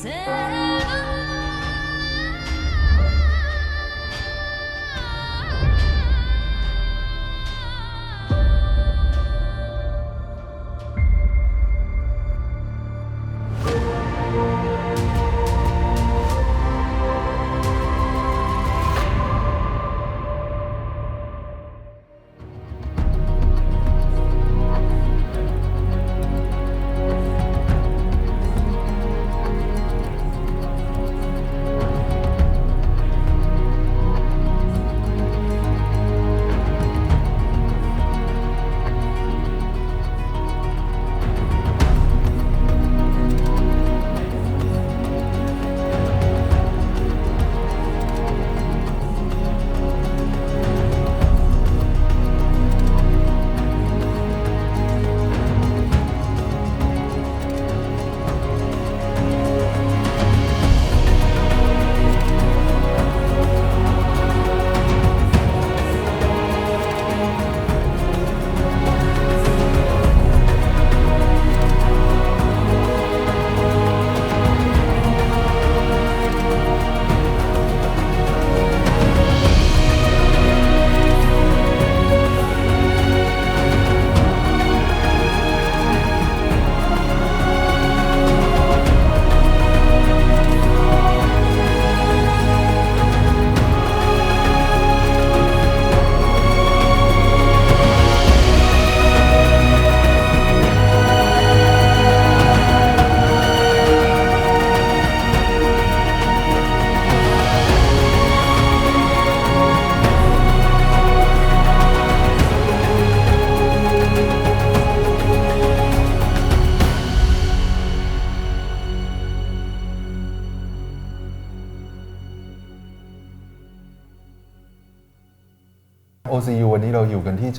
Say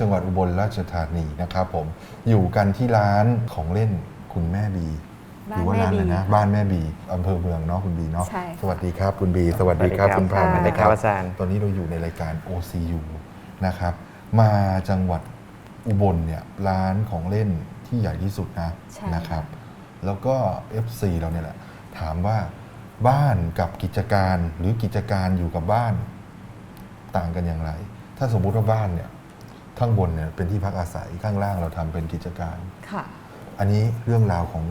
จังหวัดอุบลราชธานีนะครับผมอยู่กันที่ร้านของเล่นคุณแม่บีหบ้านรือว่าร้านอะไรนะแม่บีบ้านแม่บีอำเภอเมืองเนาะคุณบีเนาะใช่ค่ะ สวัสดีครับคุณบี สวัสดีครับสวัสดีครับคุณพันสวัสดีครับอาจารย์ ตอนนี้เราอยู่ในรายการ OCU นะครับมาจังหวัดอุบลเนี่ยร้านของเล่นที่ใหญ่ที่สุดนะใช่ นะครับ แล้วก็ FC เราเนี่ยแหละ ถามว่าบ้านกับกิจการหรือกิจการอยู่กับบ้านต่างกันอย่างไร ถ้าสมมุติว่าบ้านเนี่ย ข้างบนเนี่ยเป็นที่พักอาศัยข้างล่างเราทำเป็นกิจการ ค่ะ อันนี้เรื่องราวของ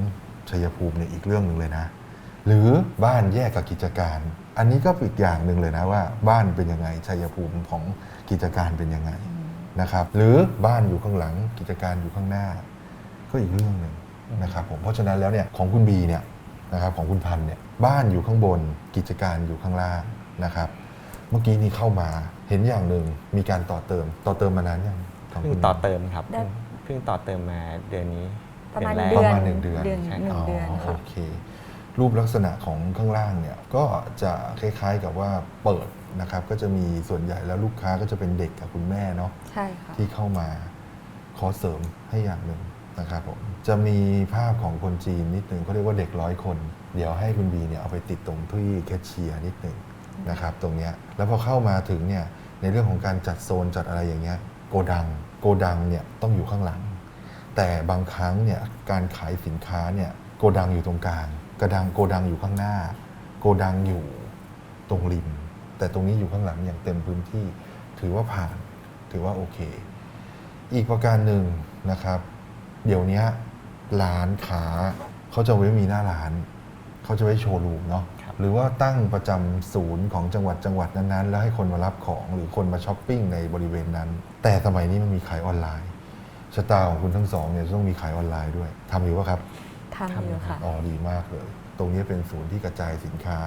ชัยภูมิเนี่ยอีกเรื่องหนึ่งเลยนะ หรือบ้านแยกกับกิจการ อันนี้ก็อีกอย่างหนึ่งเลยนะว่า บ้านเป็นยังไงชัยภูมิของกิจการเป็นยังไงนะครับ หรือบ้านอยู่ข้างหลังกิจการอยู่ข้างหน้า ก็อีกเรื่องหนึ่งนะครับผมเพราะฉะนั้นแล้วเนี่ยของคุณบีเนี่ยนะครับของคุณพันธ์เนี่ยบ้านอยู่ข้างบนกิจการอยู่ข้างล่างนะครับ เมื่อกี้นี้เข้ามาเห็นอย่างหนึ่งมีการต่อเติม ต่อเติมมานานยังของเพิ่งคุณต่อเติมครับได้ เพิ่งต่อเติมมาเดือนนี้ประมาณแรกเดือนประมาณหนึ่งเดือน เดือนใช่หนึ่งเดือนโอค่ะเค รูปลักษณะของข้างล่างเนี่ยก็จะคล้ายๆกับว่าเปิดนะครับ ก็จะมีส่วนใหญ่แล้วลูกค้าก็จะเป็นเด็กกับคุณแม่เนาะใช่ค่ะ ที่เข้ามาขอเสริมให้อย่างหนึ่งนะครับผมจะมีภาพของคนจีนนิดหนึ่งเขาเรียกว่าเด็กร้อยคน เดี๋ยวให้คุณบีเนี่ยเอาไปติดตรงที่แคชเชียร์นิดหนึ่ง นะครับตรงนี้แล้วพอเข้ามาถึงเนี่ยในเรื่องของการจัดโซนจัดอะไรอย่างเงี้ยโกดังโกดังเนี่ยต้องอยู่ข้างหลัง แต่บางครั้งเนี่ยการขายสินค้าเนี่ยโกดังอยู่ตรงกลางกระดังโกดังอยู่ข้างหน้า โกดังอยู่ตรงริม แต่ตรงนี้อยู่ข้างหลังอย่างเต็มพื้นที่ ถือว่าผ่านถือว่าโอเค อีกประการหนึ่งนะครับ เดี๋ยวนี้ร้านค้าเขาจะไว้มีหน้าร้าน เขาจะไว้โชว์รูมเนาะ หรือว่าตั้งประจำศูนย์ของจังหวัดจังหวัดนั้นๆ แล้วให้คนมารับของหรือคนมาช้อปปิ้งในบริเวณนั้น แต่สมัยนี้มันมีขายออนไลน์ชะตาของคุณทั้งสองเนี่ยจะต้องมีขายออนไลน์ด้วยทำอยู่ว่าครับทำอยู่ค่ะอ๋อดีมากเลย ตรงนี้เป็นศูนย์ที่กระจายสินค้า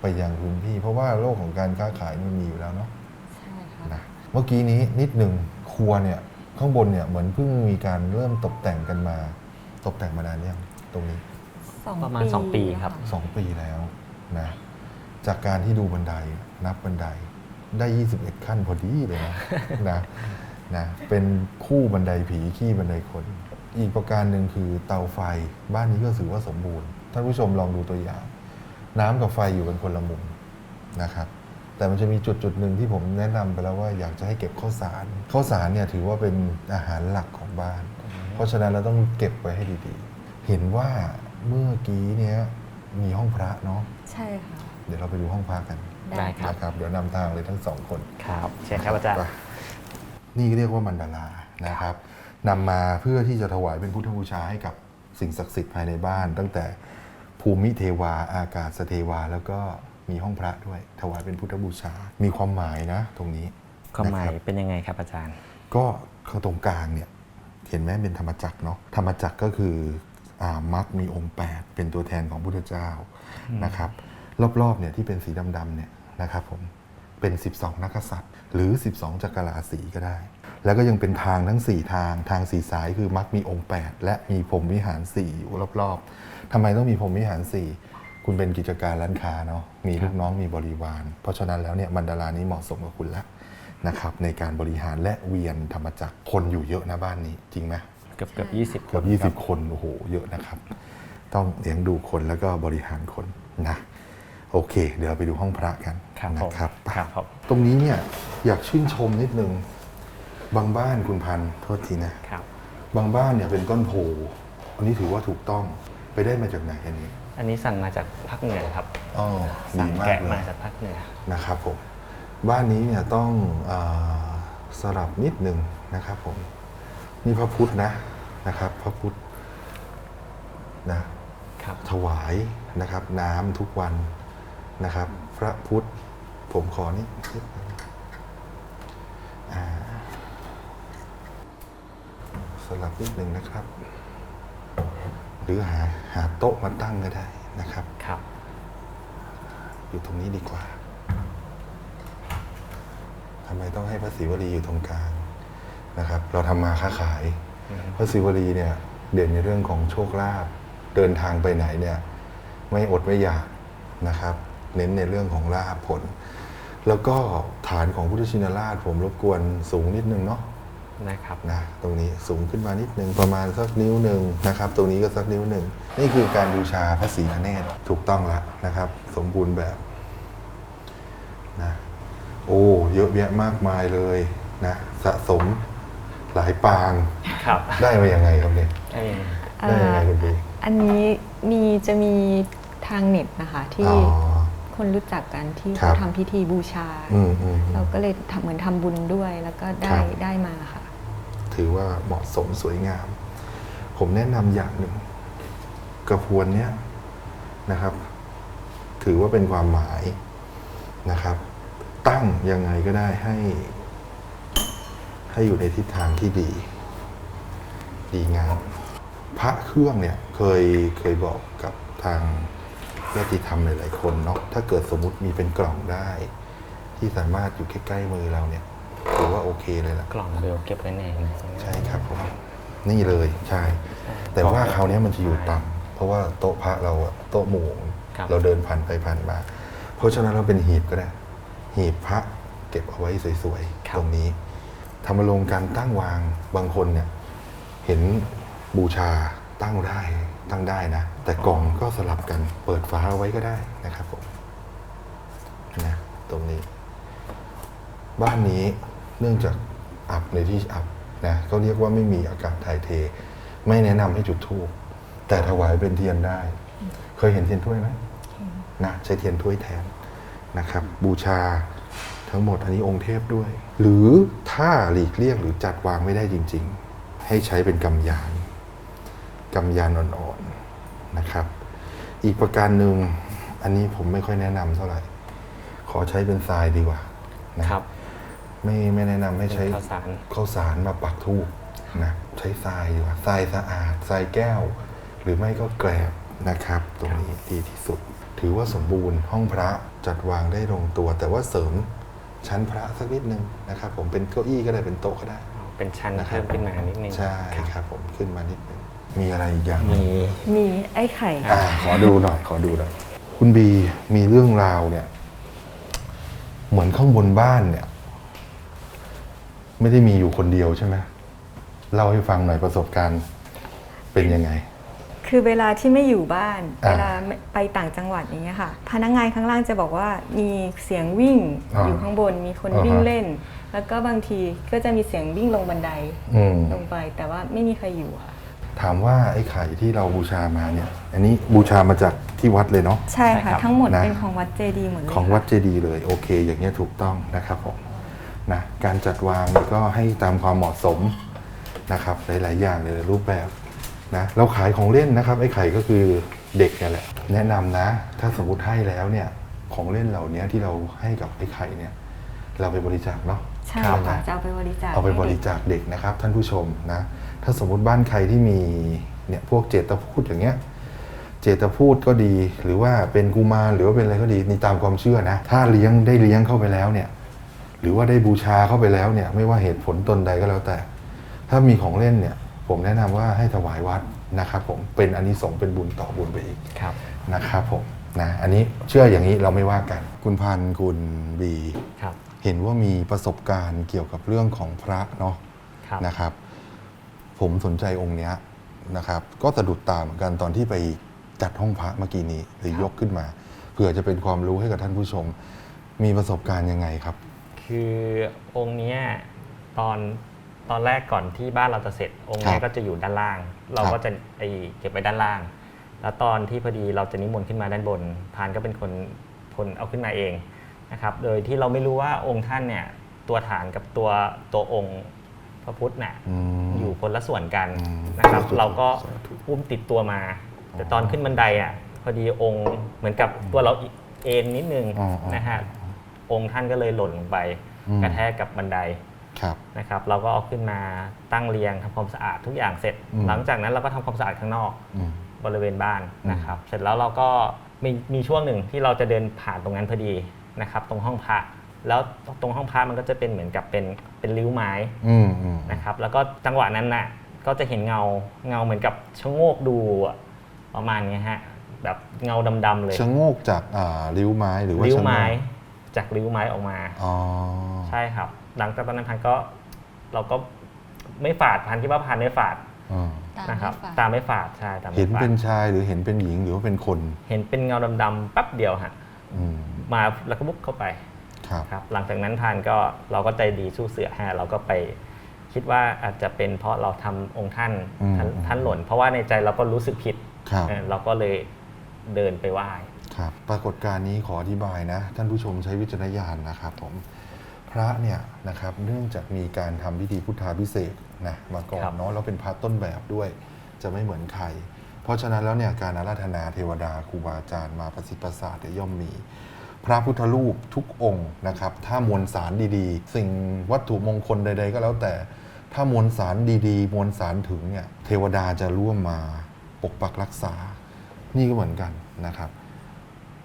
ไปยังพื้นที่ เพราะว่าโลกของการค้าขายมันมีอยู่แล้วเนาะใช่ค่ะนะเมื่อกี้นี้นิดหนึ่งครัวเนี่ยข้างบนเนี่ยเหมือนเพิ่งมีการเริ่มตกแต่งกันมา ตกแต่งมานานยังตรงนี้สองประมาณสองปีครับะสองปีแล้ว นะจากการที่ดูบันไดนับบันไดได้ 21 ขั้นพอดีเลยนะนะนะเป็นคู่บันไดผีขี้บันไดคน อีกประการหนึ่งคือเตาไฟบ้านนี้ก็ถือว่าสมบูรณ์ท่านผู้ชมลองดูตัวอย่าง น้ำกับไฟอยู่กันคนละมุมนะครับ แต่มันจะมีจุดจุดหนึ่งที่ผมแนะนำไปแล้วว่าอยากจะให้เก็บข้าวสารข้าวสารเนี่ยถือว่าเป็นอาหารหลักของบ้าน เพราะฉะนั้นเราต้องเก็บไว้ให้ดีๆ เห็นว่าเมื่อกี้เนี้ย มีห้องพระเนาะใช่ค่ะ เดี๋ยวเราไปดูห้องพระกันได้ครับ นะครับ เดี๋ยวนำทางเลยทั้งสองคนครับเชิญครับอาจารย์ ไปนี่เรียกว่ามันดารานะครับนำมาเพื่อที่จะถวายเป็นพุทธบูชาให้กับสิ่งศักดิ์สิทธิ์ภายในบ้าน ตั้งแต่ภูมิเทวาอากาศสเทวาแล้วก็มีห้องพระด้วย ถวายเป็นพุทธบูชา มีความหมายนะ ตรงนี้ ความหมายนะครับเป็นยังไงครับอาจารย์ก็ก็ข้างตรงกลางเนี่ย เห็นไหมเป็นธรรมจักรเนาะธรรมจักรก็คืออ่า มรรคมีองค์ 8 เป็นตัวแทนของพุทธเจ้านะครับรอบๆเนี่ยที่เป็นสีดำๆเนี่ยนะครับผมเป็น 12 นักษัตริย์ หรือ 12 จักรราศีก็ได้ แล้วก็ยังเป็นทางทั้ง 4 ทางทางสีสายคือมรรคมีองค์ 8 และมีพรหมวิหาร 4 อยู่รอบๆทำไมต้องมีพรหมวิหาร 4 คุณเป็นกิจการร้านค้าเนาะมีลูกน้องมีบริวาร เพราะฉะนั้นแล้วเนี่ยมันดารานี้เหมาะสมกับคุณแล้วนะครับในการบริหารและเวียนธรรมจักรคนอยู่เยอะนะบ้านนี้จริงไหมเกือบเกือบยี่สิบเกือบยี่สิบคนโอ้โหเยอะนะครับ ต้องเลี้ยงดูคนแล้วก็บริหารคนนะโอเค เดี๋ยวเราไปดูห้องพระกันครับผมนะครับครับผมตรงนี้เนี่ยอยากชื่นชมนิดนึง บางบ้านคุณพันธุ์โทษทีนะครับบางบ้านเนี่ยเป็นต้นโพอันนี้ถือว่าถูกต้องไปได้มาจากไหนอันนี้ อันนี้สั่งมาจากภาคเหนือครับอ๋อสั่ดีงมากแกะเลมายจากภาคเหนือนะครับผมบ้านนี้เนี่ยต้องอาสลับนิดหนึ่งนะครับผมนี่พระพุทธนะ นะครับพระพุทธนะครับถวายนะครับน้ำทุกวันนะครับ พระพุทธผมขอนี่นิดหนึ่งอ่าสลับนิดหนึ่งนะครับ หรือหาหาโต๊ะมาตั้งก็ได้นะครับครับ อยู่ตรงนี้ดีกว่าทำไมต้องให้พระศิวลีอยู่ตรงกลางนะครับ เราทำมาค้าขายอืม พระศิวลีเนี่ยเด่นในเรื่องของโชคลาภเดินทางไปไหนเนี่ยไม่อดไม่อยากนะครับเน้นในเรื่องของลาภผล แล้วก็ฐานของพุทธชินราชผมรบกวนสูงนิดนึงเนาะนะครับนะตรงนี้สูงขึ้นมานิดนึงประมาณสักนิ้วหนึ่งนะครับ ตรงนี้ก็สักนิ้วหนึ่งนี่คือการบูชาพระศรีอเนศถูกต้องละนะครับ สมบูรณ์แบบนะโอ้เยอะแยะมากมายเลยนะสะสม หลายปางครับได้มาอย่างไงครับเนี่ยอันนี้ได้ยังไงคุณพี่อันนี้มีจะมีทางเน็ตนะคะที่อ๋อ คนรู้จักกันที่ครัเขาบ ทำพิธีบูชา อืมอืมอืมเราก็เลยทำเหมือนทำบุญด้วย แล้วก็ได้ครับ ได้มาค่ะ ถือว่าเหมาะสมสวยงาม ผมแนะนำอย่างหนึ่งกระพวนเนี้ยนะครับ ถือว่าเป็นความหมายนะครับ ตั้งยังไงก็ได้ให้ ให้อยู่ในทิศทางที่ดี ดีงามพระเครื่องเนี่ยเคยเคยบอกกับทางญาติธรรมหลายๆคนเนาะถ้าเกิดสมมุติมีเป็นกล่องได้ ที่สามารถอยู่ใกล้ๆมือเราเนี่ยถือว่าโอเคเลยล่ะกล่องเบลเก็บไว้ในนะใช่ครับผมนี่เลยใช่ แต่ว่าคราวนี้มันจะอยู่ต่ำเพราะว่าโต๊ะพระเราอะโต๊ะหมู่ครับเราเดินผ่านไปผ่านมา เพราะฉะนั้นเราเป็นหีบก็ได้ หีบพระเก็บเอาไว้สวยๆตรงนี้ ทำมาลงการตั้งวางบางคนเนี่ยเห็นบูชาตั้งได้ตั้งได้นะ แต่กล่องก็สลับกันเปิดฝาเอาไว้ก็ได้นะครับผมนะตรงนี้ บ้านนี้เนื่องจากอับในที่อับนะเขาเรียกว่าไม่มีอากาศถ่ายเท ไม่แนะนำให้จุดธูปแต่ถวายเป็นเทียนได้ เคยเห็นเทียนถ้วยไหมนะใช้เทียนถ้วยแทนนะครับ บูชา ทั้งหมดอันนี้องค์เทพด้วย หรือถ้าหลีกเลี่ยงหรือจัดวางไม่ได้จริง ๆ ให้ใช้เป็นกำยานกำยานอ่อนๆนะครับ อีกประการหนึ่งอันนี้ผมไม่ค่อยแนะนำเท่าไหร่ ขอใช้เป็นทรายดีกว่านะครับ ไม่ไม่แนะนำให้ใช้ข้าวสารข้าวสารมาปักทูบนะใช้ทรายดีกว่าทรายสะอาดทรายแก้ว หรือไม่ก็แกลบนะครับ ตรงนี้ดีที่สุด ถือว่าสมบูรณ์ห้องพระจัดวางได้ลงตัว แต่ว่าเสริม ชั้นพระสักนิดนึงนะครับผมเป็นเก้าอี้ก็ได้เป็นโต๊ะก็ได้ เป็นชั้นนะครับเพิ่มขึ้นมานิดนึงใช่ครับครับผมขึ้นมานิดนึงมีอะไรอีกอย่างมีมีไอ้ไข่ อ่าขอดูหน่อยขอดูหน่อยคุณบีมีเรื่องราวเนี่ย เหมือนข้างบนบ้านเนี่ย ไม่ได้มีอยู่คนเดียวใช่ไหมเล่าให้ฟังหน่อยประสบการณ์เป็นยังไง คือเวลาที่ไม่อยู่บ้าน อ่า เวลาไปต่างจังหวัดอย่างเงี้ยค่ะ พนักงานข้างล่างจะบอกว่ามีเสียงวิ่งอ่าอยู่ข้างบน มีคนอ่าฮะ วิ่งเล่น แล้วก็บางทีก็จะมีเสียงวิ่งลงบันไดอืมลงไป แต่ว่าไม่มีใครอยู่ค่ะ ถามว่าไอ้ไข่ที่เราบูชามาเนี่ย อันนี้บูชามาจากที่วัดเลยเนาะ ใช่ใช่ครัค่ะบทั้งหมดนะ เป็นของวัดเจดีย์หมดเลยของค่ะวัดเจดีย์เลยโอเค อย่างเงี้ยถูกต้องนะครับผมนะการจัดวางนี่ก็ให้ตามความเหมาะสมนะครับหลาย ๆ อย่างเลยรูปแบบ นะเราขายของเล่นนะครับไอ้ไข่ก็คือเด็กเนี่ยแหละแนะนำนะ ถ้าสมมติให้แล้วเนี่ยของเล่นเหล่านี้ที่เราให้กับไอ้ไข่เนี่ยเราไปบริจาคเนาะใช่ครับค่ะจะเอาไปบริจาคเอาไปให้บด็กริจาคเด็กนะครับ ท่านผู้ชมนะถ้าสมมุติบ้านใครที่มีเนี่ยพวกเจตพูดอย่างเงี้ยเจตพูดก็ดีหรือว่าเป็นกุมารหรือว่าเป็นอะไรก็ดีนี่ตามความเชื่อนะ ถ้าเลี้ยงได้เลี้ยงเข้าไปแล้วเนี่ยหรือว่าได้บูชาเข้าไปแล้วเนี่ยไม่ว่าเหตุผลตนใดก็แล้วแต่ ถ้ามีของเล่นเนี่ย ผมแนะนำว่าให้ถวายวัดนะครับผมเป็นอานิสงส์เป็นบุญต่อบุญไปอีกครับนะครับผมนะอันนี้เชื่ออย่างนี้เราไม่ว่ากัน คุณพันธ์คุณบีครับเห็นว่ามีประสบการณ์เกี่ยวกับเรื่องของพระเนาะครับนะครับ ผมสนใจองค์เนี้ยนะครับ ก็สะดุดตาเหมือนกันตอนที่ไปจัดห้องพระเมื่อกี้นี้หรือยกขึ้นมาเผื่อจะเป็นความรู้ให้กับท่านผู้ชม มีประสบการณ์ยังไงครับ คือองค์เนี้ยตอน ตอนแรกก่อนที่บ้านเราจะเสร็จองค์เนี้คยรับก็จะอยู่ด้านล่าง เราก็จะไอเก็บไว้ด้านล่าง แล้วตอนที่พอดีเราจะนิมนต์ขึ้นมาด้านบนพานก็เป็นคนคนเอาขึ้นมาเองนะครับโดยที่เราไม่รู้ว่าองค์ท่านเนี่ยตัวฐานกับตัวตัวองค์พระพุทธน่ะอืม อยู่คนละส่วนกันอืมนะครับสาธุเราก็สาธุอุ้มติดตัวมา แต่ตอนขึ้นบันไดอะพอดีองค์เหมือนกับตัวเราเอ็นนิดนึงอ๋ออ๋อนะฮะองค์ท่านก็เลยหล่นลงไป อืม กระแทกกับบันไดครับ นะครับเราก็เอาขึ้นมาตั้งเรียงทำความสะอาดทุกอย่างเสร็จอืมหลังจากนั้นเราก็ทำความสะอาดข้างนอกอืมบริเวณบ้านนะครับ เสร็จแล้วเราก็มีมีช่วงหนึ่งที่เราจะเดินผ่านตรงนั้นพอดีนะครับตรงห้องพระแล้วตรงห้องพระมันก็จะเป็นเหมือนกับเป็นเป็นริ้วไม้อืมอืมนะครับแล้วก็จังหวะนั้นน่ะก็จะเห็นเงาเงาเหมือนกับชะโงกดูอะประมาณเนี้ยฮะแบบเงาดำๆเลยชะโงกจากอ่าริ้วไม้หรือว่าริ้วชะโงกไม้จากริ้วไม้ออกมาอ๋อใช่ครับ หลังจากตอนนั้นพันก็เราก็ไม่ฝาดพันคิดว่าพันไม่ฝาดอ่าตามนะครับไม่ฝาดตามไม่ฝาดใช่ตามเห็ไม่นฝาดเป็นชายหรือเห็นเป็นหญิงหรือว่าเป็นคน เห็นเป็นเงาดำๆแป๊บเดียวฮะอืมมาแล้วก็บุกเข้าไปครับครับหลังจากนั้นพันก็เราก็ใจดีสู้เสือฮะเราก็ไปคิดว่าอาจจะเป็นเพราะเราทำองค์ท่านอืมท่านท่านหล่น เพราะว่าในใจเราก็รู้สึกผิดครับเออเราก็เลยเดินไปไหว้ครับ ปรากฏการณ์นี้ขออธิบายนะ ท่านผู้ชมใช้วิจารณญาณนะครับผม พระเนี่ยนะครับเนื่องจากมีการทำพิธีพุทธาพิเศษกนะมาก่อนครับเนาะแล้วเป็นพระต้นแบบด้วย จะไม่เหมือนใคร เพราะฉะนั้นแล้วเนี่ยการอาราธนาเทวดาครูบาอาจารย์มาประสิทธิ์ประสาทเนี่ยย่อมมี พระพุทธรูปทุกองค์นะครับ ถ้ามวลสารดีๆ สิ่งวัตถุมงคลใด ๆ ก็แล้วแต่ถ้ามวลสารดีๆ มวลสารถึงเนี่ยเทวดาจะร่วมมาปกปักรักษา นี่ก็เหมือนกันนะครับ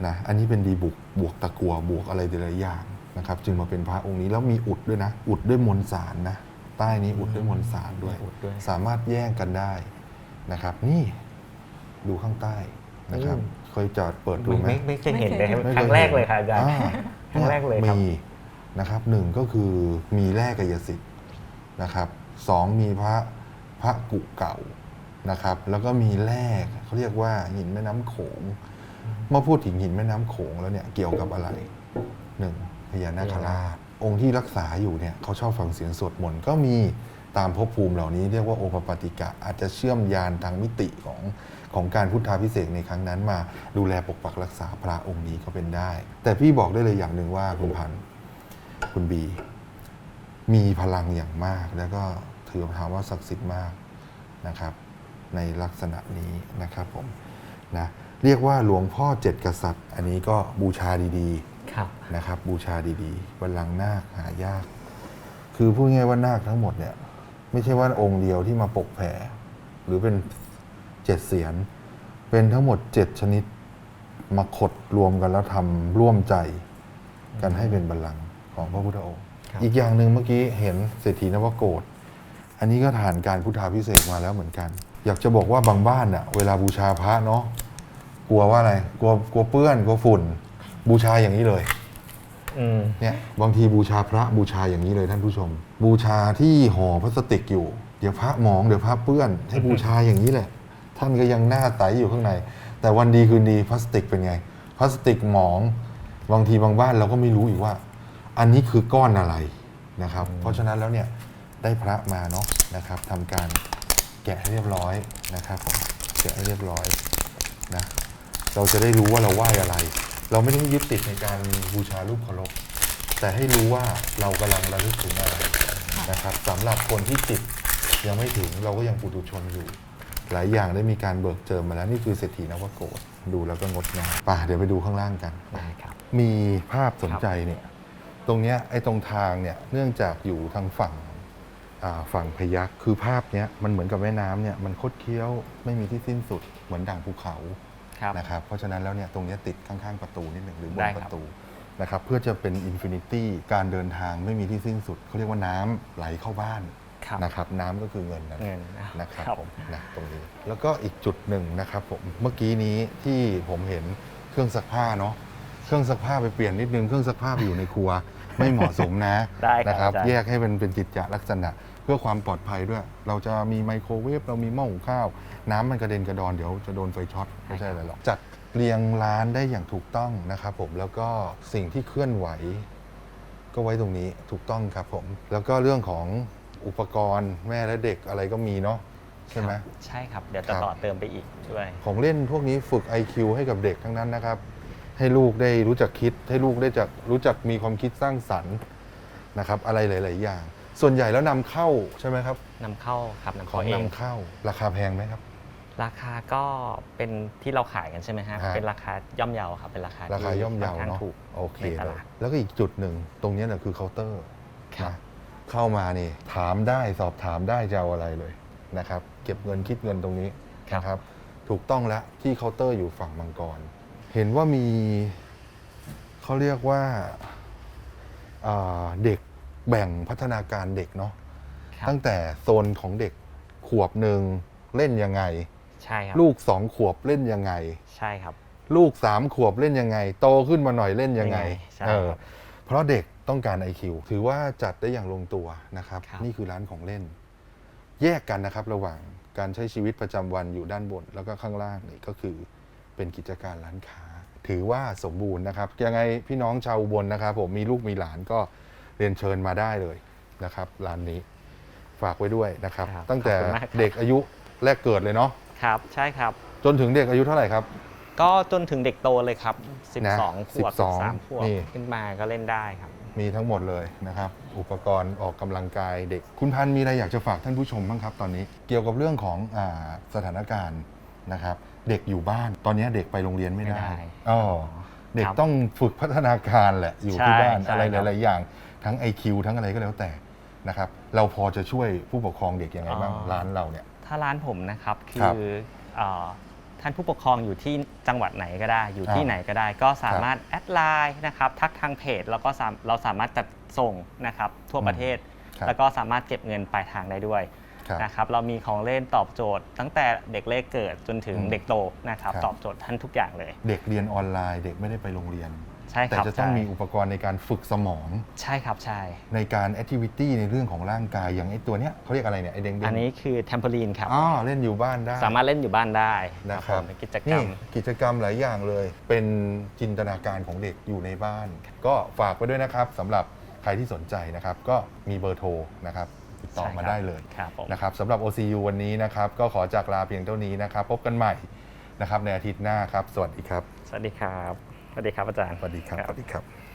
นะอันนี้เป็นดีบุกบวกตะกัวบวกอะไรหลายๆอย่าง นะครับจึงมาเป็นพระองค์นี้แล้วมีอุดด้วยนะ อุดด้วยมวลสารนะใต้นี้อุดด้วยมวลสารด้วย อุดด้วย สามารถแย่งกันได้นะครับ นี่ดูข้างใต้นะครับอืมเคยจอดเปิดดูไม่ไหมไม่ไม่เคยเห็นเลยครับไม่ครั้งแรกเลยค่ะอาจารย์อ่ครั้งแรกเลยครับมีนะครับหนึ่งก็คือมีแร่กายสิทธิ์นะครับสองมีพระพระกุเก่านะครับ แล้วก็มีแร่เขาเรียกว่าหินแม่น้ำโขงเมื่อพูดถึงหินแม่น้ำโขงแล้วเนี่ยเกี่ยวกับอะไรหนึ่ง พญานาคราช องค์ที่รักษาอยู่เนี่ยเขาชอบฟังเสียงสวดมนต์ก็มีตามภพภูมิเหล่านี้เรียกว่าโอปปาติกะ อาจจะเชื่อมยานทางมิติของของการพุทธาพิเศษกในครั้งนั้นมา ดูแลปกปักรักษาพระองค์นี้ก็เป็นได้ แต่พี่บอกได้เลยอย่างหนึ่งว่าคุณพันธ์คุณบี มีพลังอย่างมาก แล้วก็ถือถามว่าศักดิ์สิทธิ์มากนะครับ ในลักษณะนี้นะครับผมนะเรียกว่าหลวงพ่อเจ็ดกษัตริย์ อันนี้ก็บูชาดีครับๆ นะครับบูชาดีๆบัลลังก์นาคหายาก คือพูดง่ายๆว่านาคทั้งหมดเนี่ย ไม่ใช่ว่าองค์เดียวที่มาปกแผ่ หรือเป็นเจ็ดเสียน เป็นทั้งหมดเจ็ดชนิดมาขดรวมกันแล้วทำร่วมใจกันให้เป็นบัลลังก์ของพระพุทธองค์ครับอีกอย่างหนึ่งเมื่อกี้เห็นเศรษฐีนวโกฏอันนี้ก็ผ่านการพุทธาพิเศษกมาแล้วเหมือนกัน อยากจะบอกว่าบางบ้านอะเวลาบูชาพระเนาะกลัวว่าอะไร กลัวกลัวเปื้อนกลัวฝุ่น บูชาอย่างนี้เลยอืมเนี่ยบางทีบูชาพระบูชาอย่างนี้เลยท่านผู้ชม บูชาที่ห่อพลาสติกอยู่ เดี๋ยวพระหมองเดี๋ยวพระเปื้อนให้บูชาอย่างนี้แหละ ท่านก็ยังหน้าใสอยู่ข้างใน แต่วันดีคืนดีพลาสติกเป็นไงพลาสติกหมอง บางทีบางบ้านเราก็ไม่รู้อีกว่า อันนี้คือก้อนอะไรนะครับ เพราะฉะนั้นแล้วเนี่ยได้พระมาเนาะนะครับทำการแกะให้เรียบร้อยนะครับผมแกะให้เรียบร้อยนะเราจะได้รู้ว่าเราไหว้อะไร เราไม่ได้ยึดติดในการบูชารูปเคารพ แต่ให้รู้ว่าเรากำลังระลึกถึงอะไรนะครับสำหรับคนที่จิตยังไม่ถึงเราก็ยังปุถุชนอยู่ หลายอย่างได้มีการเบิกเจิมมาแล้วนี่คือเศรษฐีนวโกศดูแล้วก็งดงามป่ะเดี๋ยวไปดูข้างล่างกัน ได้ครับ มีภาพสนใจเนี่ยตรงเนี้ยไอ้ตรงทางเนี่ยเนื่องจากอยู่ทางฝั่งอ่าฝั่งพยัคฆ์คือภาพเนี้ยมันเหมือนกับแม่น้ำเนี่ยมันคดเคี้ยวไม่มีที่สิ้นสุดเหมือนด่างภูเขา ครับนะครับเพราะฉะนั้นแล้วเนี่ยตรงเนี้ยติดข้างๆประตูนิดหนึ่งหรือบนได้ครับประตูนะครับเพื่อจะเป็นอินฟินิตี้การเดินทางไม่มีที่สิ้นสุดเขาเรียกว่าน้ำไหลเข้าบ้านครับนะครับน้ำก็คือเงินนะเงินนะครับครับผมนะตรงนี้ แล้วก็อีกจุดหนึ่งนะครับผมเมื่อกี้นี้ที่ผมเห็นเครื่องซักผ้าเนาะเครื่องซักผ้าไปเปลี่ยนนิดนึงเครื่องซักผ้าไปอยู่ในครัว ไม่เหมาะสมนะได้ครับนะครับอาจารย์แยกให้มันเป็นกิจจลักษณะเพื่อความปลอดภัยด้วย เราจะมีไมโครเวฟเรามีหม้อหุงข้าว น้ำมันกระเด็นกระดอนเดี๋ยวจะโดนไฟช็อตไม่ใช่อะไรหรอกจัดเรียงร้านได้อย่างถูกต้องนะครับผมแล้วก็สิ่งที่เคลื่อนไหว ก็ไว้ตรงนี้ถูกต้องครับผม แล้วก็เรื่องของอุปกรณ์แม่และเด็กอะไรก็มีเนาะใช่ไหมครับใช่ครับ เดี๋ยวจะครับต่อเติมไปอีกด้วย ของเล่นพวกนี้ฝึก IQ ให้กับเด็กทั้งนั้นนะครับ ให้ลูกได้รู้จักคิด ให้ลูกได้จักรู้จักมีความคิดสร้างสรรค์นะครับ อะไรหลาย ๆ อย่าง ส่วนใหญ่แล้วนำเข้าใช่ไหมครับ นำเข้าครับนำขอเข้างเองนำเข้าราคาแพงไหมครับ ราคาก็เป็นที่เราขายกันใช่ไหมฮะฮะ เป็นราคาย่อมเยาครับเป็นราคาราคาที่ย่อมเยาค่อนข้งเนาะถูก โอเคในตเลยลาดแล้วก็อีกจุดหนึ่งตรงเนี้ยเนี่ยคือเคาน์เตอร์ครับ นะเข้ามานี่ถามได้สอบถามได้จะเอาอะไรเลยนะครับ เก็บเงินคิดเงินตรงนี้นะครับ ถูกต้องแล้วที่เคาน์เตอร์อยู่ฝั่งมังกร เห็นว่ามีเขาเรียกว่าอ่าเด็ก แบ่งพัฒนาการเด็กเนาะครับตั้งแต่โซนของเด็กขวบหนึ่งเล่นยังไง ใช่ครับ ลูกสองขวบเล่นยังไง ใช่ครับ ลูกสามขวบเล่นยังไง โตขึ้นมาหน่อยเล่นยังไงยังไงใช่เออครับ เพราะเด็กต้องการ IQ ถือว่าจัดได้อย่างลงตัวนะครับ ครับ นี่คือร้านของเล่น แยกกันนะครับระหว่างการใช้ชีวิตประจำวันอยู่ด้านบน แล้วก็ข้างล่างนี่ก็คือเป็นกิจการร้านค้า ถือว่าสมบูรณ์นะครับ ยังไงพี่น้องชาวอุบลนะครับ ผมมีลูกมีหลานก็ เรียนเชิญมาได้เลยนะครับร้านนี้ฝากไว้ด้วยนะครับ ครับตั้งแต่ขอบคุณมากครับ เด็กอายุแรกเกิดเลยเนาะครับใช่ครับ จนถึงเด็กอายุเท่าไหร่ครับ ก็จนถึงเด็กโตเลยครับนะ12ขวบ12 13ขวบนี่ขึ้นมาก็เล่นได้ครับ มีทั้งหมดเลยนะครับ อุปกรณ์ออกกำลังกายเด็ก คุณพันธ์มีอะไรอยากจะฝากท่านผู้ชมบ้างครับตอนนี้ เกี่ยวกับเรื่องของอาสถานการณ์นะครับ เด็กอยู่บ้าน ตอนนี้เด็กไปโรงเรียนไม่ได้ไม่ได้อ๋อเด็กครับต้องฝึกพัฒนาการแหละอยู่ที่ใช่บ้านใช่อะไรครับหลายๆอย่าง ทั้ง IQ ทั้งอะไรก็แล้วแต่นะครับเราพอจะช่วยผู้ปกครองเด็กยังไงบ้างอ๋อ ร้านเราเนี่ย ถ้าร้านผมนะครับ คืครับอเอ่อท่านผู้ปกครองอยู่ที่จังหวัดไหนก็ได้ อยู่ที่อ่าไหนก็ได้ ก็สามารถแอดไลน์นะครับ ทักทางเพจแล้วก็สามเราสามารถจัดส่งนะครับทั่วประเทศ ครับ แล้วก็สามารถเก็บเงินปลายทางได้ด้วยครับ นะครับ เรามีของเล่นตอบโจทย์ ตั้งแต่เด็กเล็กเกิดจนถึงอืมเด็กโตนะครับ ครับ ตอบโจทย์ท่านทุกอย่างเลย เด็กเรียนออนไลน์ เด็กไม่ได้ไปโรงเรียน ใช่แต่ครับจะต้องใช่ มีอุปกรณ์ในการฝึกสมองใช่ครับใช่ ในการแอคทิวิตี้ในเรื่องของร่างกายอย่างไอ้ตัวเนี้ยเขาเรียกอะไรเนี่ยไอ้เด้งๆอันนี้คือเทมเพลีนครับ อ๋อเล่นอยู่บ้านได้ สามารถเล่นอยู่บ้านได้นะครับผมเป็นกิจกรรนี่มกิจกรรมหลายอย่างเลย เป็นจินตนาการของเด็กอยู่ในบ้าน ก็ฝากไว้ด้วยนะครับสำหรับใครที่สนใจนะครับ ก็มีเบอร์โทรนะครับติดต่อใช่มาครับได้เลยครับผม นะครับสำหรับ OCU วันนี้นะครับ ก็ขอจากลาเพียงเท่านี้นะครับ พบกันใหม่นะครับในอาทิตย์หน้าครับ สวัสดีครับ สวัสดีครับ สวัสดีครับอาจารย์ สวัสดีครับ สวัสดีครับ